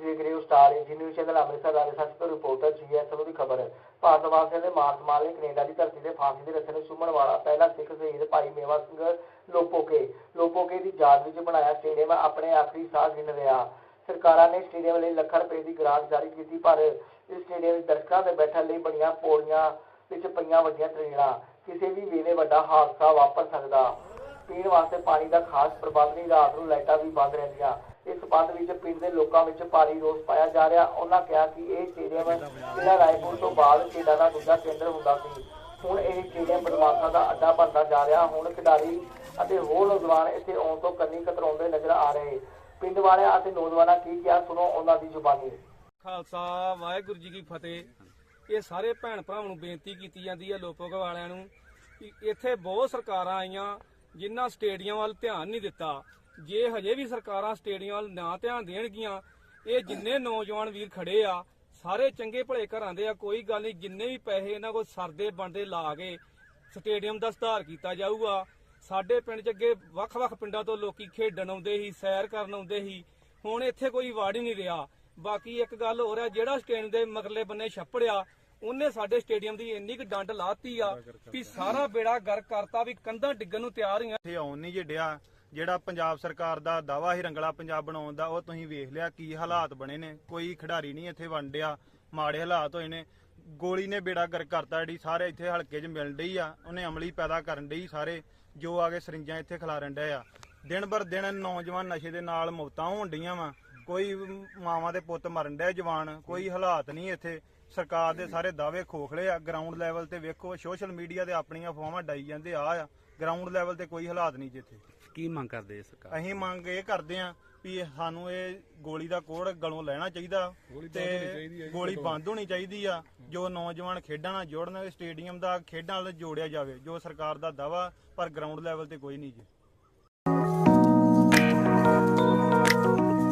ਜੀ news channel Amritsar Rajasthan ਤੋਂ reporter ਜੀਐਸਓ ਦੀ ਖਬਰ ਭਾਰਤ ਵਾਸੀਆਂ ਦੇ ਮਾਰਚ ਮਾਲ ਨੇ ਕੈਨੇਡਾ ਦੀ ਧਰਤੀ ਤੇ ਫਾਂਸੀ ਦੇ ਰੱਸੇ ਨੂੰ ਚੁੰਮਣ ਵਾਲਾ ਪਹਿਲਾ ਸਿੱਖ ਸ਼ਹੀਦ ਭਾਈ ਮੇਵਾ ਸਿੰਘ ਲੋਪੋਕੇ। ਲੋਪੋਕੇ ਦੀ ਯਾਦ ਵਿੱਚ ਬਣਾਇਆ ਸਟੇਡੀਅਮ ਆਪਣੇ ਆਖਰੀ ਸਾਹ ਗਿਣ ਰਿਹਾ। ਸਰਕਾਰਾਂ ਨੇ ਸਟੇਡੀਅਮ ਲਈ ਲੱਖਾਂ ਰੁਪਏ ਦੀ ਗ੍ਰਾਂਟ ਜਾਰੀ ਕੀਤੀ, ਪਰ ਇਸ ਸਟੇਡੀਅਮ ਵਿੱਚ ਦਰਸ਼ਕਾਂ ਦੇ ਬੈਠਣ ਲਈ ਬਣੀਆਂ ਪੌੜੀਆਂ ਵਿੱਚ ਪਈਆਂ ਵੱਡੀਆਂ ਤਰੇੜਾਂ ਕਿਸੇ ਵੀ ਵੇਲੇ ਵੱਡਾ ਹਾਦਸਾ ਵਾਪਰ ਸਕਦਾ। ਪੀਣ ਵਾਸਤੇ ਪਾਣੀ ਦਾ ਖਾਸ ਪ੍ਰਬੰਧ ਨਹੀਂ, ਰਾਤ ਨੂੰ ਲਾਈਟਾਂ ਵੀ ਬੰਦ ਰਹਿੰਦੀਆਂ। ਇਸ ਸੰਬੰਧ ਵਿੱਚ ਪਿੰਡ ਦੇ ਲੋਕਾਂ ਵਿੱਚ ਭਾਰੀ ਰੋਸ ਪਾਇਆ ਜਾ ਰਿਹਾ, ਉਹਨਾਂ ਕਿਹਾ ਕਿ ਇਹ ਸਟੇਡੀਅਮ ਜ਼ਿਲ੍ਹਾ ਰਾਏਪੁਰ ਤੋਂ ਬਾਅਦ ਖੇਡਾਂ ਦਾ ਦੂਜਾ ਕੇਂਦਰ ਹੁੰਦਾ ਸੀ। ਹੁਣ ਇਹ ਸਟੇਡੀਅਮ ਬਦਮਾਸ਼ਾਂ ਦਾ ਅੱਡਾ ਬਣਦਾ ਜਾ ਰਿਹਾ। ਹੁਣ ਖਿਡਾਰੀ ਅਤੇ ਹੋਰ ਨੌਜਵਾਨ ਇੱਥੇ ਆਉਣ ਤੋਂ ਕੰਨੀ ਕਤਰਾਉਂਦੇ ਨਜ਼ਰ ਆ ਰਹੇ। ਪਿੰਡ ਵਾਲਿਆਂ ਅਤੇ ਨੌਜਵਾਨਾਂ ਕੀ ਕਿਹਾ, ਸੁਣੋ ਉਹਨਾਂ ਦੀ ਜ਼ੁਬਾਨੀ। ਖਾਲਸਾ, ਵਾਹਿਗੁਰੂ ਜੀ ਕੀ ਫਤਿਹ। ਇਹ ਸਾਰੇ ਭੈਣ ਭਰਾਵਾਂ ਨੂੰ ਬੇਨਤੀ ਕੀਤੀ ਜਾਂਦੀ ਹੈ ਲੋਪੋਕ ਵਾਲਿਆਂ ਨੂੰ ਇੱਥੇ ਬਹੁਤ ਸਰਕਾਰਾਂ ਆਈਆਂ, ਜਿਨ੍ਹਾਂ ਸਟੇਡੀਅਮ ਵੱਲ ਧਿਆਨ ਨਹੀਂ ਦਿੱਤਾ। ਜੇ ਹਜੇ ਵੀ ਸਰਕਾਰਾਂ ਸਟੇਡੀਅਮ ਵੱਲ ਨਾ ਧਿਆਨ ਦੇਣਗੀਆਂ ਇਹ ਜਿੰਨੇ ਨੌਜਵਾਨ ਵੀਰ ਖੜੇ ਆ ਸਾਰੇ ਚੰਗੇ ਭਲੇ ਘਰਾਂ ਦੇ ਆ ਕੋਈ ਗੱਲ ਨਹੀਂ ਜਿੰਨੇ ਵੀ ਪੈਸੇ ਇਹਨਾਂ ਕੋਲ ਸਰਦੇ ਬਣਦੇ ਲਾ ਕੇ ਸਟੇਡੀਅਮ ਦਾ ਸੁਧਾਰ ਕੀਤਾ ਜਾਊਗਾ। ਸਾਡੇ ਪਿੰਡ 'ਚ ਅੱਗੇ ਵੱਖ-ਵੱਖ ਪਿੰਡਾਂ ਤੋਂ ਲੋਕੀ ਖੇਡਣ ਆਉਂਦੇ ਸੀ ਸੈਰ ਕਰਨ ਆਉਂਦੇ ਸੀ ਹੁਣ ਇੱਥੇ ਕੋਈ ਵਾੜ ਹੀ ਨਹੀਂ ਰਿਹਾ। ਬਾਕੀ ਇੱਕ ਗੱਲ ਹੋਰ ਹੈ ਜਿਹੜਾ ਸਟੇਡੀਅਮ ਦੇ ਮਗਰਲੇ ਬੰਨੇ ਛੱਪੜਿਆ ਉਹਨੇ ਸਾਡੇ ਸਟੇਡੀਅਮ ਦੀ ਇੰਨੀ ਕੁ ਡੰਡ ਲਾਤੀ ਆ ਵੀ ਸਾਰਾ ਬੇੜਾ ਗਰਕ ਕਰਤਾ ਵੀ ਕੰਧਾਂ ਡਿੱਗਣ ਨੂੰ ਤਿਆਰ ਹੀ ਆ। ਇੱਥੇ ਆਉਣ ਨਹੀਂ ਜੇ ਡਿਆ। ਜਿਹੜਾ ਪੰਜਾਬ ਸਰਕਾਰ ਦਾ ਦਾਵਾ ਹੀ ਰੰਗਲਾ ਪੰਜਾਬ ਬਣਾਉਣ ਦਾ, ਉਹ ਤੁਸੀਂ ਵੇਖ ਲਿਆ ਕੀ ਹਾਲਾਤ ਬਣੇ ਨੇ। ਕੋਈ ਖਿਡਾਰੀ ਨਹੀਂ ਇੱਥੇ ਵੰਡਿਆ, ਮਾੜੇ ਹਾਲਾਤ ਹੋਏ ਨੇ। ਗੋਲੀ ਨੇ ਬੇੜਾ ਗਰ ਕਰਤਾ, ਜਿਹੜੀ ਸਾਰੇ ਇੱਥੇ ਹਲਕੇ 'ਚ ਮਿਲਣ ਡਈ ਆ, ਉਹਨੇ ਅਮਲੀ ਪੈਦਾ ਕਰਨ ਡਈ ਸਾਰੇ, ਜੋ ਆ ਕੇ ਸਰਿੰਜਾਂ ਇੱਥੇ ਖਿਲਾਰਨ ਡਏ ਆ। ਦਿਨ ਬਰ ਦਿਨ ਨੌਜਵਾਨ ਨਸ਼ੇ ਦੇ ਨਾਲ ਮੌਤਾਂ ਹੋਣ ਡਈਆਂ ਵਾ। ਕੋਈ ਮਾਵਾਂ ਦੇ ਪੁੱਤ ਮਰਨ ਡਏ ਜਵਾਨ, ਕੋਈ ਹਾਲਾਤ ਨਹੀਂ ਇੱਥੇ। ਸਰਕਾਰ ਦੇ ਸਾਰੇ ਦਾਅਵੇ ਖੋਖਲੇ ਆ ਗਰਾਊਂਡ ਲੈਵਲ ਤੇ ਵੇਖੋ ਸੋਸ਼ਲ ਮੀਡੀਆ ਤੇ ਆਪਣੀਆਂ ਅਫਵਾਹਾਂ ਡਾਈ ਜਾਂਦੇ ਆ ਆ ਗਰਾਊਂਡ ਲੈਵਲ ਤੇ ਕੋਈ ਹਾਲਾਤ ਨਹੀਂ ਜਿੱਥੇ ਕੀ ਮੰਗ ਕਰਦੇ ਸਰਕਾਰ ਅਸੀਂ ਮੰਗ ਇਹ ਕਰਦੇ ਆ ਵੀ ਸਾਨੂੰ ਇਹ ਗੋਲੀ ਦਾ ਕੋੜ ਗਲੋਂ ਲੈਣਾ ਚਾਹੀਦਾ ਤੇ ਗੋਲੀ ਬੰਦ ਹੋਣੀ ਚਾਹੀਦੀ ਆ ਜੋ ਨੌਜਵਾਨ ਖੇਡਾਂ ਨਾਲ ਜੋੜਨ ਸਟੇਡੀਅਮ ਦਾ ਖੇਡਾਂ ਨਾਲ ਜੋੜਿਆ ਜਾਵੇ ਜੋ ਸਰਕਾਰ ਦਾ ਦਾਵਾ ਪਰ ਗਰਾਊਂਡ ਲੈਵਲ ਤੇ ਕੋਈ ਨਹੀਂ ਜੀ।